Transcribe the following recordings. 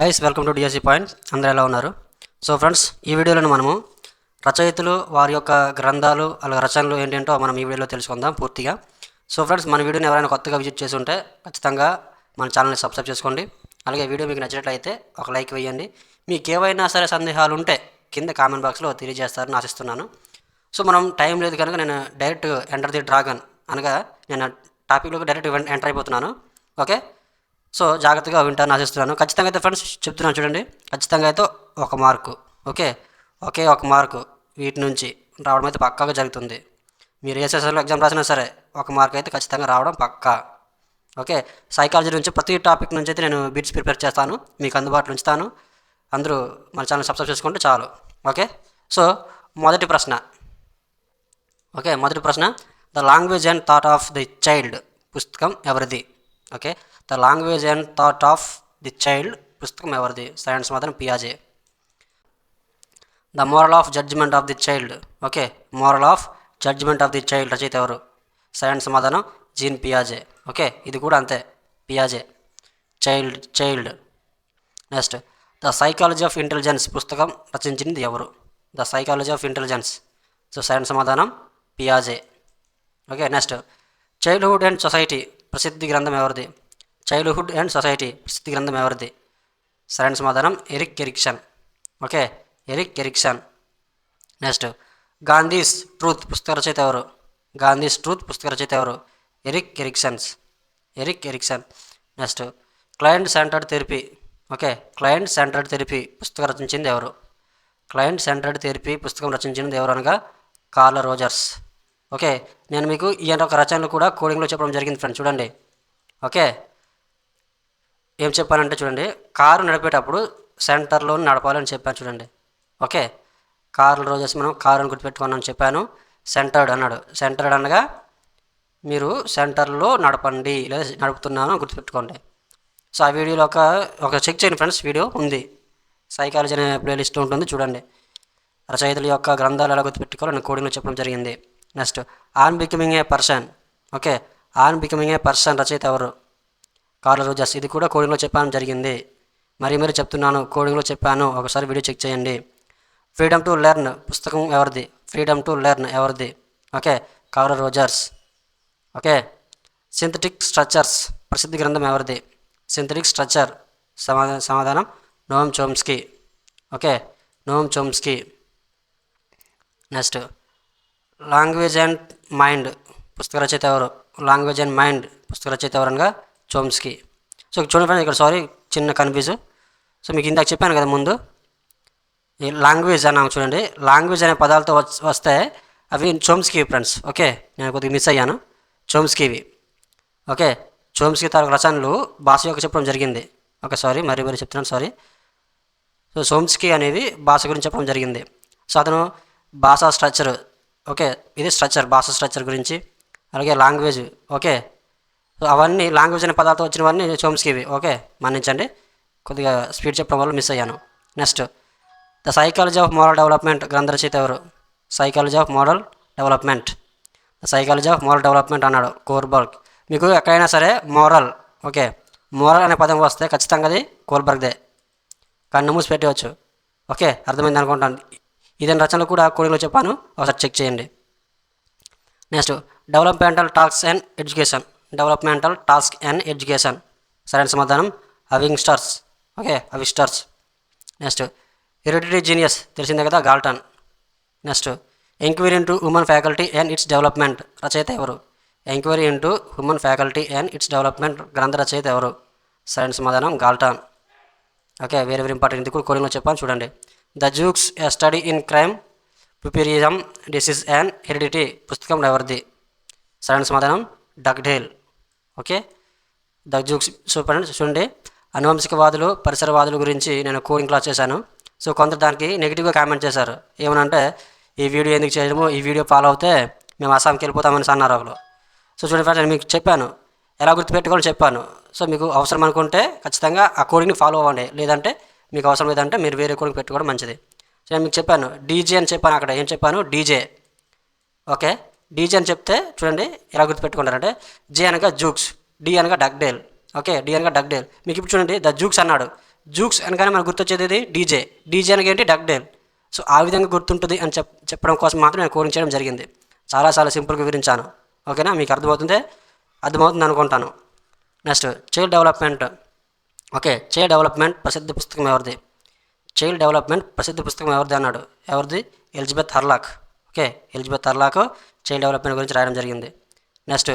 Guys welcome to DSC point అందరూ ఎలా ఉన్నారు? సో ఫ్రెండ్స్ ఈ వీడియోలో మనము రచయితలు వారి యొక్క గ్రంథాలు అలాగే రచనలు ఏంటంటో మనం ఈ వీడియోలో తెలుసుకుందాం పూర్తిగా. సో ఫ్రెండ్స్ మన వీడియోని ఎవరైనా కొత్తగా విజిట్ చేసి ఉంటే ఖచ్చితంగా మన ఛానల్ని సబ్స్క్రైబ్ చేసుకోండి. అలాగే వీడియో మీకు నచ్చినట్లయితే ఒక లైక్ వేయండి. మీకు ఏవైనా సరే సందేహాలు ఉంటే కింద కామెంట్ బాక్స్లో తెలియజేస్తారని ఆశిస్తున్నాను. సో మనం టైం లేదు కనుక నేను డైరెక్ట్ ఎంటర్ ది డ్రాగన్ అనగా నేను టాపిక్లోకి డైరెక్ట్ ఎంటర్ అయిపోతున్నాను. ఓకే సో జాగ్రత్తగా వింటాను ఆశిస్తున్నాను. ఖచ్చితంగా అయితే ఫ్రెండ్స్ చెప్తున్నాను చూడండి. ఖచ్చితంగా అయితే ఒక మార్కు ఓకే? ఒకే ఒక మార్కు వీటి నుంచి రావడం అయితే పక్కాగా జరుగుతుంది. మీరు ఏ సెషన్లో ఎగ్జామ్ రాసినా సరే ఒక మార్క్ అయితే ఖచ్చితంగా రావడం పక్కా ఓకే? సైకాలజీ నుంచి ప్రతి టాపిక్ నుంచి అయితే నేను బిట్స్ ప్రిపేర్ చేస్తాను మీకు అందుబాటులో ఉంచుతాను. అందరూ మన ఛానల్ సబ్స్క్రైబ్ చేసుకుంటే చాలు ఓకే? సో మొదటి ప్రశ్న ఓకే? మొదటి ప్రశ్న the language and thought of the child పుస్తకం ఎవరిది okay? The language and thought of the child పుస్తకం ఎవరిది? సైన్స్ మాత్రం పియాజే. The moral of judgement of the child okay moral of judgement of the child రచయిత ఎవరు? Science సమాధానం gene పియాజే. Okay ఇది కూడా అంతే పియాజే. Child child next the psychology of intelligence పుస్తకం రచించింది ఎవరు? The psychology of intelligence so science సమాధానం పియాజే. Okay next childhood and society ప్రసిద్ధి గ్రంథం ఎవరిది? చైల్డ్హుడ్ అండ్ సొసైటీ ప్రసిద్ధి గ్రంథం ఎవరిది సరైన సమాధానం Erik Erikson okay Erik Erikson next Gandhi's truth పుస్తక రచయిత ఎవరు గాంధీస్ ట్రూత్ పుస్తక రచయిత ఎవరు Erik Erikson's Erik Erikson next client centred therapy okay client centred therapy పుస్తకం రచించింది ఎవరు క్లయింట్ సెంటర్డ్ థెరపీ పుస్తకం రచించింది ఎవరు అనగా కార్ల రోజర్స్ ఓకే నేను మీకు ఈయన ఒక రచనలు కూడా కోడింగ్లో చెప్పడం జరిగింది ఫ్రెండ్స్ చూడండి. ఓకే ఏం చెప్పానంటే చూడండి కారు నడిపేటప్పుడు సెంటర్లో నడపాలని చెప్పాను చూడండి. ఓకే? కార్ల రోజేసి మనం కారుని గుర్తుపెట్టుకున్నాను చెప్పాను. సెంటర్డ్ అన్నాడు. సెంటర్డ్ అనగా మీరు సెంటర్లో నడపండి లేదా నడుపుతున్నాను గుర్తుపెట్టుకోండి. సో ఆ వీడియోలో ఒక ఒక చెక్ చేయండి ఫ్రెండ్స్ వీడియో ఉంది. సైకాలజీ అనే ప్లేలిస్ట్ ఉంటుంది చూడండి. రచయితల యొక్క గ్రంథాలు ఎలా గుర్తుపెట్టుకోవాలో నేను కోడింగ్లో చెప్పడం జరిగింది. Next on becoming a person. Okay? On becoming a person రచయిత ఎవరు? కార్ల రోజర్స్ ఇది కూడా కోడింగ్లో చెప్పడం జరిగింది. మరి మరీ చెప్తున్నాను కోడింగ్లో చెప్పాను. ఒకసారి వీడియో చెక్ చేయండి. ఫ్రీడమ్ టు లెర్న్ పుస్తకం ఎవరిది? ఫ్రీడమ్ టు లెర్న్ ఎవరిది? Okay Carl Rogers okay synthetic structures ప్రసిద్ధి గ్రంథం ఎవరిది? సింథటిక్ స్ట్రక్చర్ సమాధానం సమాధానం Noam Chomsky. Okay Noam Chomsky. Next language and mind పుస్తక రచయిత ఎవరు? లాంగ్వేజ్ అండ్ మైండ్ పుస్తక రచయిత ఎవరనగా చోమ్స్కి. సో చూడండి ఫ్రెండ్స్ ఇక్కడ సారీ చిన్న కన్ఫ్యూజ్ సో మీకు ఇందాక చెప్పాను కదా ముందు. ఈ లాంగ్వేజ్ అన్నాము చూడండి. లాంగ్వేజ్ అనే పదాలతో వస్తే అవి చోమ్స్కి ఫ్రెండ్స్ ఓకే నేను కొద్దిగా మిస్ అయ్యాను. చోమ్స్కివి ఓకే చోమ్స్కి తరగతి రచనలు భాష యొక్క చెప్పడం జరిగింది. ఓకే సారీ మరీ మరీ చెప్తున్నాను సారీ సో సోమ్స్కి అనేది భాష గురించి చెప్పడం జరిగింది. సో అతను భాషా స్ట్రక్చర్ ఓకే ఇది స్ట్రక్చర్ భాష స్ట్రక్చర్ గురించి. అలాగే లాంగ్వేజ్ ఓకే అవన్నీ లాంగ్వేజ్ అనే పదాలతో వచ్చినవన్నీ చోమ్స్కివి. ఓకే మన్నించండి. కొద్దిగా స్పీడ్ చెప్పడం వల్ల మిస్ అయ్యాను. Next the psychology of moral development గ్రంథ రచయిత ఎవరు? Psychology of model development. The psychology of moral development అన్నాడు కోర్బర్గ్. మీకు ఎక్కడైనా సరే మోరల్ ఓకే మోరల్ అనే పదం వస్తే ఖచ్చితంగా అది కోల్బర్గ్దే కన్ను మూసి పెట్టవచ్చు. ఓకే అర్థమైంది అనుకుంటాను. ఇదే రచనలు కూడా కోడిలో చెప్పాను. ఒకసారి చెక్ చేయండి. Next developmental tasks and education. Developmental task and education. సరైన సమాధానం. అవింగ్ స్టార్స్. ఓకే అవి స్టార్స్. నెక్స్ట్. Hereditary genius. తెలిసిందే కదా Galton. Next. Enquiry into women faculty and its development. రచయిత ఎవరు? Enquiry into human faculty and its development గ్రంథ రచయిత ఎవరు? సరైన సమాధానం గాల్టాన్. ఓకే వేరే వేరే ఇంపార్టెంట్ ఇది కూడా కోడింగ్లో చెప్పాను చూడండి. The Jukes a study in crime pauperism disease and heredity. పుస్తకం ఎవరిది? సరైన సమాధానం. Dugdale. Okay? The Jukes super చూడండి. అనువంశికవాదులు పరిసరవాదుల గురించి నేను కోడింగ్ క్లాస్ చేశాను. సో కొందరు దానికి నెగిటివ్గా కామెంట్ చేశారు. ఏమనంటే ఈ వీడియో ఎందుకు చేయడము? ఈ వీడియో ఫాలో అవుతే మేము అస్సాంకి వెళ్ళిపోతామని అన్నారు ఒకరు సో చూడండి ఫ్రెండ్స్ నేను మీకు చెప్పాను. ఎలా గుర్తుపెట్టుకోవాలని చెప్పాను. సో మీకు అవసరం అనుకుంటే ఖచ్చితంగా ఆ కోడింగ్ని ఫాలో అవ్వండి. లేదంటే మీకు అవసరం లేదంటే మీరు వేరే కోడింగ్ పెట్టుకోవడం మంచిది. సో నేను మీకు చెప్పాను డీజే అని చెప్పాను అక్కడ. ఏం చెప్పాను? DJ okay? డీజే అని చెప్తే చూడండి ఎలా గుర్తుపెట్టుకుంటారంటే జే అనగా జూక్స్ డి అనగా డక్డేల్ ఓకే డి అనగా డగ్డేల్. మీకు ఇప్పుడు చూడండి ద జూక్స్ అన్నాడు. జూక్స్ అనగానే మనకు గుర్తొచ్చేది ఇది డీజే. డీజే అనగా ఏంటి? డక్డేల్ సో ఆ విధంగా గుర్తుంటుంది అని చెప్ చెప్పడం కోసం మాత్రం నేను కోరించడం చేయడం జరిగింది. చాలా చాలా సింపుల్గా వివరించాను. ఓకేనా? మీకు అర్థమవుతుంది? అర్థమవుతుంది అనుకుంటాను. Next child development. Okay child development ప్రసిద్ధ పుస్తకం ఎవరిది? చైల్డ్ డెవలప్మెంట్ ప్రసిద్ధ పుస్తకం ఎవరిది అన్నాడు? ఎవరిది? Elizabeth Hurlock. Okay Elizabeth Hurlock. Child development గురించి రాయడం జరిగింది. నెక్స్ట్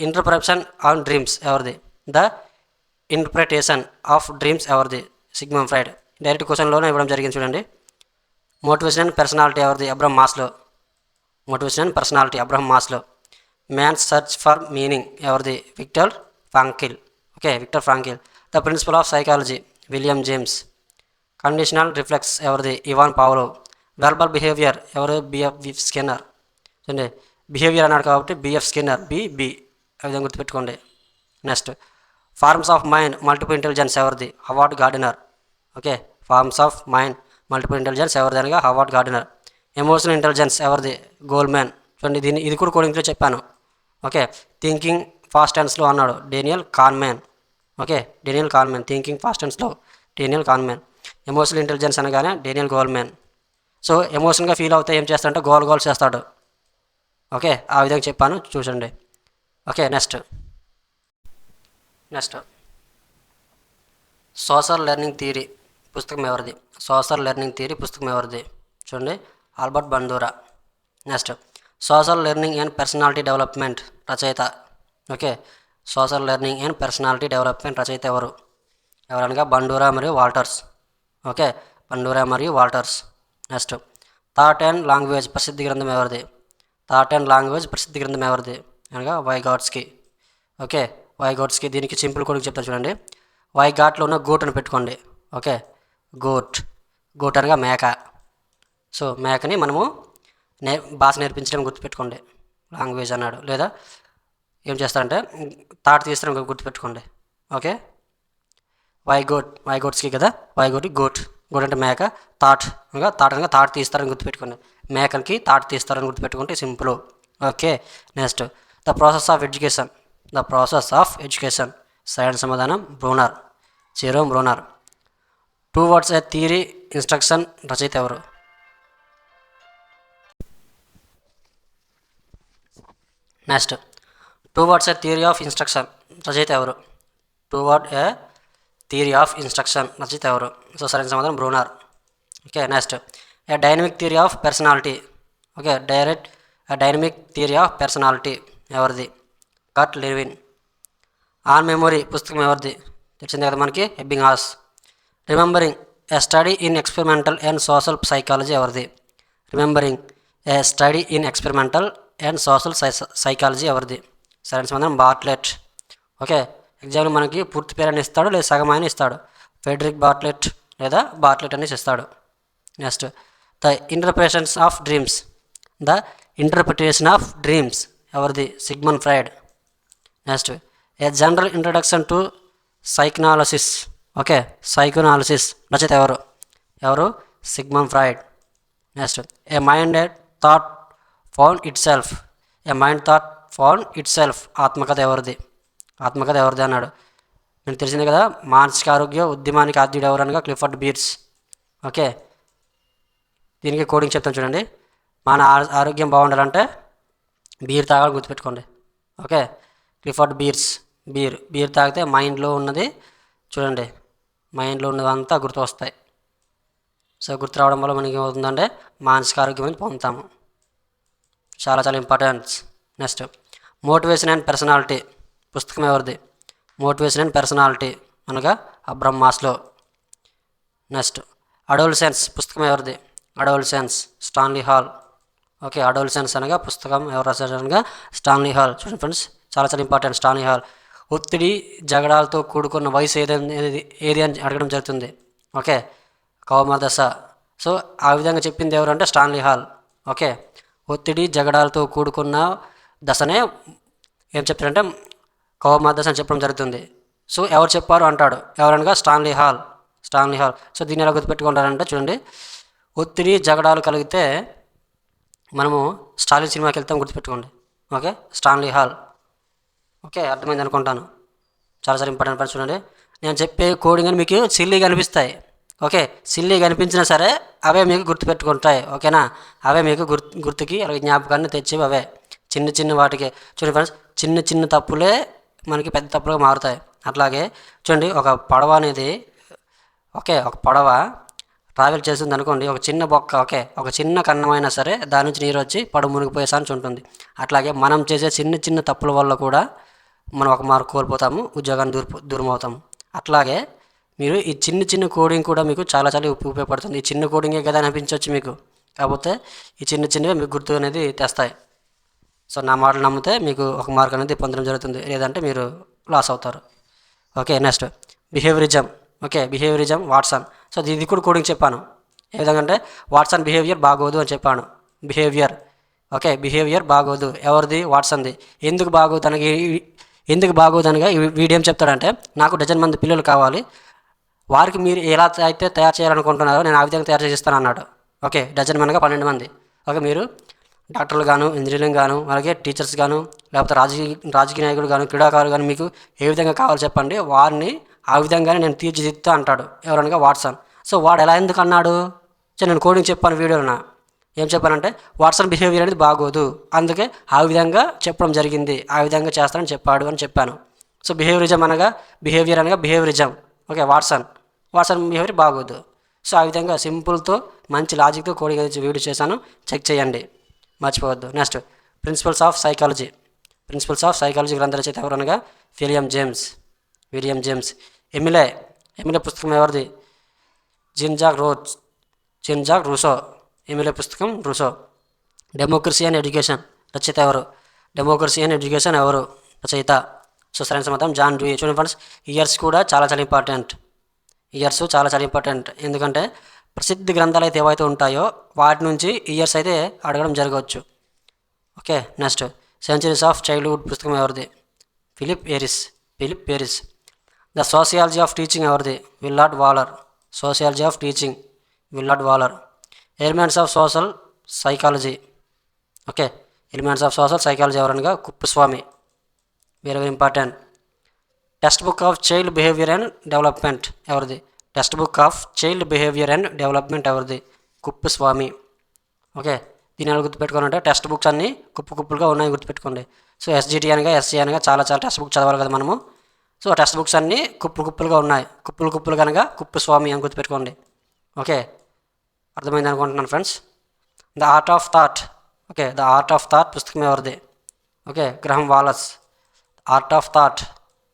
ఇంటర్ప్రెప్షన్ ఆన్ డ్రీమ్స్ ఎవరిది? ద ఇంటర్ప్రిటేషన్ ఆఫ్ డ్రీమ్స్ ఎవరిది? Sigmund Freud. డైరెక్ట్ క్వశ్చన్లోనే ఇవ్వడం జరిగింది చూడండి. మోటివేషన్ అండ్ పర్సనాలిటీ ఎవరిది? Abraham Maslow. Motivation and personality Abraham Maslow. Man search for meaning ఎవరిది? Viktor Frankl. Okay Viktor Frankl. The principle of psychology William James. Conditional reflex ఎవరిది? Ivan Pavlov verbal behaviour ఎవరు? BF Skinner. చూడండి. Behaviour అన్నాడు కాబట్టి BF Skinner BB ఆ విధంగా గుర్తుపెట్టుకోండి. Next forms of mind multiple intelligence ఎవరిది Howard Gardner okay forms of mind multiple intelligence ఎవరిది అనగా హవార్డ్ గార్డెనర్ ఎమోషనల్ ఇంటెలిజెన్స్ ఎవరిది గోల్ మ్యాన్ చూడండి దీన్ని ఇది కూడా కోడింగ్లో చెప్పాను. ఓకే థింకింగ్ ఫాస్ట్ అండ్ అన్నాడు. Daniel Kahneman okay Daniel Kahneman thinking fast and Daniel Kahneman emotional intelligence అనగానే డేనియల్ గోల్మ్యాన్ సో ఎమోషన్గా ఫీల్ అవుతే ఏం చేస్తాడంటే గోల్ గోల్ చేస్తాడు. ఓకే ఆ విధంగా చెప్పాను చూసండి. Okay next. Next. Social learning theory పుస్తకం ఎవరిది? సోషల్ లెర్నింగ్ థియరీ పుస్తకం ఎవరిది? చూడండి Albert Bandura next. Social learning and personality development రచయిత. Okay social learning and personality development రచయిత ఎవరు? ఎవరనగా బండూరా మరియు వాల్టర్స్. ఓకే బండూరా మరియు Walters. Next. Thought and language ప్రసిద్ధి గ్రంథం ఎవరిది? థాట్ అండ్ లాంగ్వేజ్ ప్రసిద్ధి గ్రంథం ఎవరిది? అనగా వైగాట్స్కి ఓకే? వైగాట్స్కి దీనికి సింపుల్ కూడా చెప్తాను చూడండి. వైగాట్లో ఉన్న గోట్ అని పెట్టుకోండి. ఓకే? గోట్ గోట్ అనగా మేక. సో మేకని మనము నే భాష నేర్పించడం గుర్తుపెట్టుకోండి. లాంగ్వేజ్ అన్నాడు. లేదా ఏం చేస్తారంటే తాట తీస్తారం గుర్తుపెట్టుకోండి. Okay? Why goat Vygotsky కదా? వై గోట్ గోట్ గోట్ అంటే మేక. తాట్ ఇంకా తాట్ అనగా తాట తీస్తారని గుర్తుపెట్టుకోండి. మేకకి తాట తీస్తారని గుర్తుపెట్టుకుంటే simple. Okay next. The process of education. The process of education. సరైన సమాధానం Bruner. Jerome Bruner. Towards a theory instruction రచయిత ఎవరు? Next. Towards a theory of instruction రచయిత ఎవరు? Toward a theory of instruction రచయిత ఎవరు? సో సరైన సమాధానం Bruner. Okay next. A dynamic theory of personality okay direct dynamic theory of personality ఎవరిది? Kurt Lewin on memory పుస్తకం ఎవరిది? తెలిసిందే కదా మనకి? Ebbinghaus remembering a study in experimental and social psychology ఎవరిది remembering a study in experimental and social psychology ఎవరిది? సరైన సమాధానం బార్ట్లెట్ ఓకే ఎగ్జామ్లో మనకి పూర్తి పేరు అని ఇస్తాడు లేదా సగం అని ఇస్తాడు. ఫెడరిక్ బార్ట్లెట్ లేదా బార్ట్లెట్ అనేసి ఇస్తాడు. Next the interpretations of dreams the interpretation of dreams ఎవరిది? Sigmund Freud next a general introduction to psychoanalysis okay psychoanalysis రచయిత ఎవరు? ఎవరు? Sigmund Freud next a mind that found itself a mind that found itself ఆత్మకథ ఎవరిది? ఆత్మకథ ఎవరిది అన్నాడు? నేను తెలిసిందే కదా మానసిక ఆరోగ్య ఉద్యమానికి ఆద్యుడు ఎవరు అనగా క్లిఫర్డ్ బీర్స్. ఓకే దీనికి కోడింగ్ చెప్తాను చూడండి. మన ఆరోగ్యం బాగుండాలంటే బీర్ తాగాలని గుర్తుపెట్టుకోండి. Okay? Clifford Beers beer beer తాగితే మైండ్లో ఉన్నది చూడండి. మైండ్లో ఉన్నదంతా గుర్తు వస్తాయి సో గుర్తు రావడం వల్ల మనకి ఏమవుతుందంటే మానసిక ఆరోగ్యం అనేది పొందుతాము. చాలా చాలా importance next motivation and personality పుస్తకం ఎవరిది? మోటివేషన్ అండ్ పర్సనాలిటీ అనగా అబ్రహ్మాస్లో. నెక్స్ట్ అడోల్సెన్స్ పుస్తకం ఎవరిది? Adolescence Stanley Hall. Okay adolescence అనగా పుస్తకం ఎవరు రాశారనగా స్టాన్లీ హాల్. చూడండి ఫ్రెండ్స్ చాలా చాలా ఇంపార్టెంట్ స్టాన్లీ హాల్. ఒత్తిడి జగడాలతో కూడుకున్న వయసు ఏదైనా ఏది ఏది అని అడగడం జరుగుతుంది. ఓకే కౌమ దశ. సో ఆ విధంగా చెప్పింది ఎవరంటే స్టాన్లీ హాల్. ఓకే ఒత్తిడి జగడాలతో కూడుకున్న దశనే ఏం చెప్తారంటే కౌమ దశ అని చెప్పడం జరుగుతుంది. సో ఎవరు చెప్పారు అంటాడు? ఎవరనగా Stanley Hall? Stanley Hall. So దీన్ని ఎలా గుర్తుపెట్టుకుంటారంటే చూడండి ఒత్తిడి జగడాలు కలిగితే మనము స్టాలిన్ సినిమాకి వెళ్తాం గుర్తుపెట్టుకోండి. ఓకే? Stanley Hall. ఓకే? అర్థమైంది అనుకుంటాను. చాలా ఇంపార్టెంట్ పని చూడండి. నేను చెప్పే కోడింగ్ అని మీకు సిల్లీగా అనిపిస్తాయి. ఓకే? సిల్లీగా అనిపించినా సరే అవే మీకు గుర్తుపెట్టుకుంటాయి. ఓకేనా? అవే మీకు గుర్తు గుర్తుకి అలాగే జ్ఞాపకాన్ని తెచ్చేవి అవే. చిన్న చిన్న వాటికి. చూడండి ఫ్రెండ్స్ చిన్న చిన్న తప్పులే మనకి పెద్ద తప్పులుగా మారుతాయి. అట్లాగే చూడండి ఒక పడవ అనేది ఓకే? ఒక పడవ ట్రావెల్ చేసింది అనుకోండి ఒక చిన్న బొక్క ఓకే ఒక చిన్న కన్నమైనా సరే దాని నుంచి నీరు వచ్చి పడు మునిగిపోయే ఛాన్స్ ఉంటుంది. అట్లాగే మనం చేసే చిన్న చిన్న తప్పుల వల్ల కూడా మనం ఒక మార్కు కోల్పోతాము ఉద్యోగాన్ని దూర దూరం అవుతాము. అట్లాగే మీరు ఈ చిన్న చిన్న కోడింగ్ కూడా మీకు చాలా చాలా ఉపయోగపడుతుంది. ఈ చిన్న కోడింగే కదా అనిపించవచ్చు మీకు. కాకపోతే ఈ చిన్న చిన్నవి మీకు గుర్తు అనేది తెస్తాయి. సో నా మాటలు నమ్మితే మీకు ఒక మార్క్ అనేది పొందడం జరుగుతుంది. లేదంటే మీరు లాస్ అవుతారు. Okay next behaviourism okay behaviourism Watson so ఇది కూడా కోడింగ్ చెప్పాను. ఏ విధంగా అంటే వాట్సన్ బిహేవియర్ బాగోదు అని చెప్పాను. బిహేవియర్ ఓకే బిహేవియర్ బాగోదు. ఎవరిది? వాట్సన్ది ఎందుకు బాగోదు? తనకి ఎందుకు బాగోదు? అనగా ఈ- వీడేం చెప్తాడంటే నాకు డజన్ మంది పిల్లలు కావాలి. వారికి మీరు ఎలా అయితే తయారు చేయాలనుకుంటున్నారో నేను ఆ విధంగా తయారు చేస్తాను అన్నాడు. ఓకే డజన్ మనగా పన్నెండు మంది. ఓకే మీరు డాక్టర్లు గాను ఇంజనీరింగ్ గాను అలాగే టీచర్స్ గాను లేకపోతే రాజకీయ రాజకీయ నాయకులు గాను క్రీడాకారులు గాను మీకు ఏ విధంగా కావాలో చెప్పండి. వారిని ఆ విధంగానే నేను తీర్చిదిద్దుతా అంటాడు. ఎవరనగా వాట్సాన్. సో వాడు ఎలా ఎందుకు అన్నాడు? సో నేను కోడింగ్ చెప్పాను వీడియోలో ఏం చెప్పానంటే వాట్సన్ బిహేవియర్ అనేది బాగోదు. అందుకే ఆ విధంగా చెప్పడం జరిగింది. ఆ విధంగా చేస్తానని చెప్పాడు అని చెప్పాను. సో బిహేవియరిజం అనగా బిహేవియర్ అనగా behaviourism okay Watson. Watson behaviour బాగోదు. సో ఆ విధంగా సింపుల్తో మంచి లాజిక్తో కోడింగ్ అనేది వీడియో చేశాను చెక్ చేయండి. మర్చిపోవద్దు. Next principles of psychology principles of psychology గ్రంథ రచయిత ఎవరనగా? William James. William James. Emile Emile పుస్తకం ఎవరిది? జిన్జాక్ రోజ్ జిన్జాక్ రూసో. ఎమిలే పుస్తకం రూసో. డెమోక్రసీ అండ్ ఎడ్యుకేషన్ రచయిత ఎవరు? డెమోక్రసీ అండ్ ఎడ్యుకేషన్ ఎవరు? రచయిత. సో సరైన సమాధానం జాన్ డూయి చూడండి ఫ్రెండ్స్ ఇయర్స్ కూడా చాలా చాలా ఇంపార్టెంట్ ఇయర్స్ చాలా చాలా ఇంపార్టెంట్ ఎందుకంటే ప్రసిద్ధ గ్రంథాలు అయితే ఏవైతే ఉంటాయో వాటి నుంచి ఇయర్స్ అయితే అడగడం జరగవచ్చు. Okay next. Centuries of childhood పుస్తకం ఎవరిది? Philippe Aries. Philippe Aries. The sociology of teaching ఎవరిది? Willard Waller. Sociology of teaching Willard Waller. Elements of social psychology okay elements of social psychology ఎవరనగా? Kuppuswamy. Very very important. Text book of child behaviour and development ఎవరిది? Text book of child behaviour and development ఎవరిది? Kuppuswamy. Okay దీని ఎలా గుర్తుపెట్టుకోవాలంటే text books అన్నీ కుప్పు కుప్పులుగా ఉన్నాయి గుర్తుపెట్టుకోండి. So SGT అనగా SC అనగా చాలా చాలా టెక్స్ట్ బుక్ చదవాలి కదా మనము. సో టెక్స్ట్ బుక్స్ అన్నీ కుప్పలు కుప్పలుగా ఉన్నాయి. కుప్పలు కుప్పలు కనుక కుప్పు స్వామి అని గుర్తుపెట్టుకోండి. ఓకే? అర్థమైంది అనుకుంటున్నాను friends? The art of thought. Okay? The art of thought పుస్తకం ఎవరిది? Okay? Graham Wallas. Art of thought.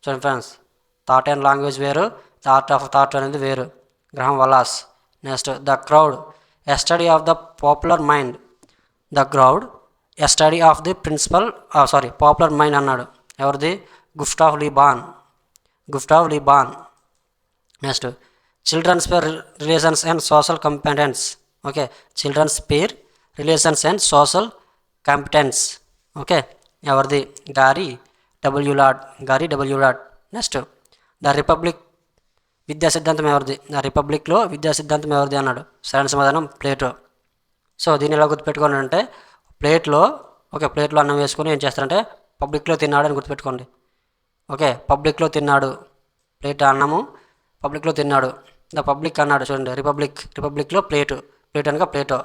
చూడండి ఫ్రెండ్స్. థాట్ అండ్ లాంగ్వేజ్ వేరు. ద ఆర్ట్ ఆఫ్ థాట్ అనేది వేరు. Graham Wallas. Next the crowd. A study of the popular mind. The crowd. A study of the principle sorry popular mind అన్నాడు. ఎవరిది? Gustave Le Bon Gustave Le Bon next children's peer relations and social competence okay children's peer relations and social competence okay ఎవరిది Gary W Ladd Gary W Ladd next the republic విద్యా సిద్ధాంతం ఎవరిది the రిపబ్లిక్లో విద్యా సిద్ధాంతం ఎవరిది అన్నాడు. సరైన సమాధానం ప్లేటో సో దీన్ని ఎలా గుర్తుపెట్టుకోండి అంటే ప్లేట్లో ఓకే ప్లేట్లో అన్నం వేసుకొని ఏం చేస్తారంటే పబ్లిక్లో తిన్నాడు అని గుర్తుపెట్టుకోండి. ఓకే పబ్లిక్లో తిన్నాడు. ప్లేట్ అన్నము పబ్లిక్లో తిన్నాడు. ద పబ్లిక్ అన్నాడు చూడండి రిపబ్లిక్ రిపబ్లిక్లో ప్లేటు. ప్లేట్ అనగా ప్లేటో.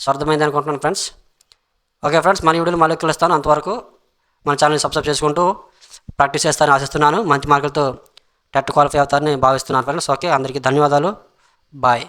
సో అర్థమైంది అనుకుంటున్నాను ఫ్రెండ్స్? ఓకే ఫ్రెండ్స్ మన వీడియోలు మళ్ళీ కలుస్తాను అంతవరకు. మన ఛానల్ని సబ్స్క్రైబ్ చేసుకుంటూ ప్రాక్టీస్ చేస్తానని ఆశిస్తున్నాను. మంచి మార్కులతో టెట్ క్వాలిఫై అవుతారని భావిస్తున్నాను ఫ్రెండ్స్. ఓకే అందరికీ ధన్యవాదాలు. బాయ్.